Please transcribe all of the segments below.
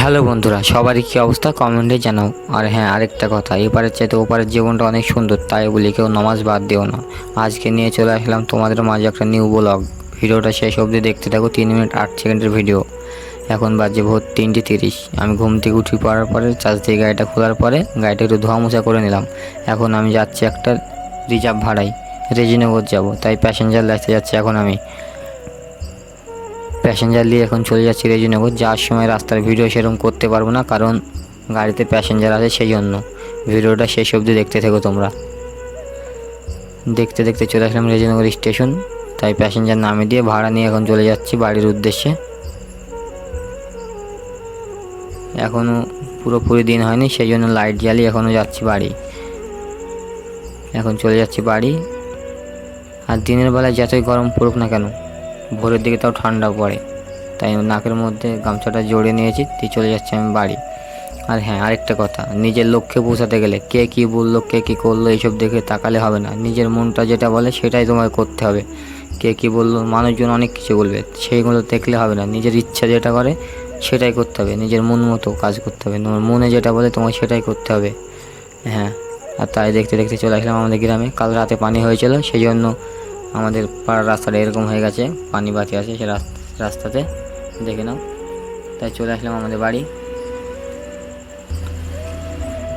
Hello বন্ধুরা, সবারই কী অবস্থা? কমেন্টে জানাও। আর হ্যাঁ আরেকটা কথা এপারের চাইতে ওপারের জীবনটা অনেক সুন্দর, তাই বলি কেউ নামাজ বাদ দিও না। আজকে নিয়ে চলে আসলাম তোমাদের মাঝে একটা নিউ ব্লগ ভিডিওটা শেষ অবধি দেখতে থাকো, তিন মিনিট আট সেকেন্ডের ভিডিও এখন বাজে ভোর তিনটে তিরিশ। আমি ঘুম থেকে উঠে পড়ার পরে চার্জ দিয়ে গাড়িটা খোলার পরে, গাড়িটা একটু ধোয়া মোছা করে নিলাম। এখন আমি যাচ্ছি একটা রিজার্ভ ভাড়াই রেজিনগর যাব, তাই প্যাসেঞ্জার লাগতে যাচ্ছি এখন আমি। প্যাসেঞ্জার নিয়ে এখন চলে যাচ্ছি রেজিনগর। যাওয়ার সময় রাস্তার ভিডিও সেরকম করতে পারব না, কারণ গাড়িতে প্যাসেঞ্জার আছে সেই জন্য ভিডিওটা শেষ অবধি দেখতে থেকো তোমরা। দেখতে দেখতে চলে আসলাম রেজিনগর স্টেশন। তাই প্যাসেঞ্জার নামিয়ে দিয়ে ভাড়া নিয়ে এখন চলে যাচ্ছি বাড়ির উদ্দেশ্যে। এখনও পুরোপুরি দিন হয়নি সেই জন্য লাইট জ্বালিয়ে এখনও যাচ্ছি বাড়ি। এখন চলে যাচ্ছি বাড়ি। আর দিনের বেলায় যতই গরম পড়ুক না কেন ভোরের দিকে তাও ঠান্ডা পড়ে। তাই নাকের মধ্যে গামছাটা জড়িয়ে নিয়েছি, দিয়ে চলে যাচ্ছি আমি বাড়ি। আর হ্যাঁ আরেকটা কথা, নিজের লক্ষ্যে পৌঁছাতে গেলে কে কী বলল, কে কী করল, এইসব দেখে তাকালে হবে না। নিজের মনটা যেটা বলে সেটাই তোমাকে করতে হবে। কে কী বলল, মানুষজন অনেক কিছু বলবে, সেইগুলো দেখলে হবে না। নিজের ইচ্ছা যেটা করে সেটাই করতে হবে। নিজের মন মতো কাজ করতে হবে। তোমার মনে যেটা বলে তোমাকে সেটাই করতে হবে। হ্যাঁ আর তাই দেখতে দেখতে চলে আসলাম আমাদের গ্রামে। কাল রাতে পানি হয়েছিল সেই জন্য আমাদের পাড়ার রাস্তাটা এরকম হয়ে গেছে, পানি বাতি আছে সে রাস- রাস্তাতে, দেখে নাও। তাই চলে আসলাম আমাদের বাড়ি।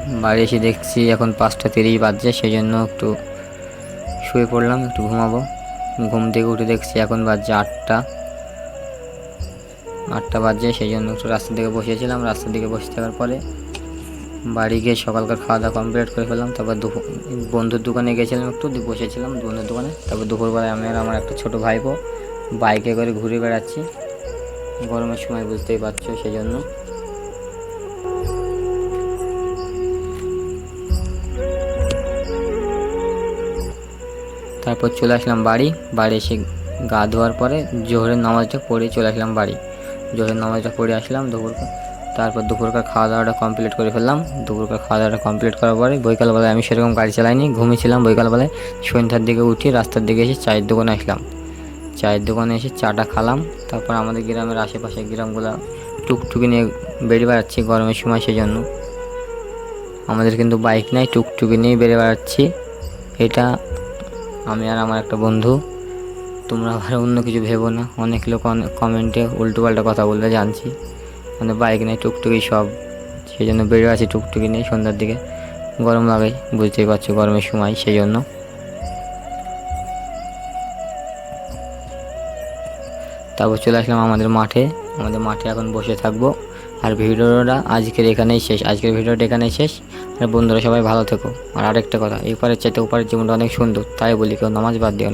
বাড়ি এসে দেখছি এখন পাঁচটা তিরিশ বাজছে সেই জন্য একটু শুয়ে পড়লাম, একটু ঘুমাবো। ঘুম থেকে উঠে দেখছি এখন বাজছে আটটা। আটটা বাজছে সেই জন্য একটু রাস্তার দিকে বসেছিলাম, রাস্তার দিকে বসে থাকার পরে বাড়ি গিয়ে সকালকার খাওয়া দাওয়া কমপ্লিট করে ফেললাম, তারপর দুপুর বন্ধুর দোকানে গেছিলাম একটু বসেছিলাম বন্ধুর দোকানে, তারপর দুপুরবেলায় আমি আর আমার একটা ছোটো ভাইপো বাইকে করে ঘুরে বেড়াচ্ছি। গরমের সময় বুঝতেই পারছ সেই জন্য তারপর চলে আসলাম বাড়ি বাড়ি এসে গা ধোয়ার পরে জোহরের নামাজটা পড়ে চলে আসলাম বাড়ি। জোহরের নামাজটা পড়ে আসলাম দুপুর তারপর দুপুরকার খাওয়া দাওয়াটা কমপ্লিট করে ফেললাম। দুপুরকার খাওয়া দাওয়াটা কমপ্লিট করার পরে বৈকালবেলায় আমি সেরকম গাড়ি চালাইনি, ঘুমিয়েছিলাম বৈকালবেলায়। সন্ধ্যার দিকে উঠি রাস্তার দিকে এসে চায়ের দোকানে আসলাম। চায়ের দোকানে এসে চাটা খালাম। তারপর আমাদের গ্রামের আশেপাশে গ্রামগুলো টুকটুকি নিয়ে বেরিয়ে বেড়াচ্ছি গরমের সময় সেই জন্য আমাদের কিন্তু বাইক নাই, টুকটুকি নিয়ে বেরিয়ে বেড়াচ্ছি। এটা আমি আর আমার একটা বন্ধু। তোমরা আবার অন্য কিছু ভেবো না। অনেক লোক অনেক কমেন্টে উল্টোপাল্টা কথা বলবে জানছি। মানে বাইক নেই, টুকটুকি সব। সেই জন্য বেরিয়ে আছি টুকটুকি নেই সন্ধ্যার দিকে। গরম লাগে, বুঝতেই পারছ গরমের সময়, সেই জন্য। তারপর চলে আসলাম আমাদের মাঠে। আমাদের মাঠে এখন বসে থাকব। আর ভিডিওটা আজকের এখানেই শেষ। আজকের ভিডিওটা এখানেই শেষ। আর বন্ধুরা সবাই ভালো থেকো। আর আরেকটা কথা, এপারের চাইতে ওপারের জীবনটা অনেক সুন্দর, তাই বলি, কেউ নামাজ বাদ দিও না।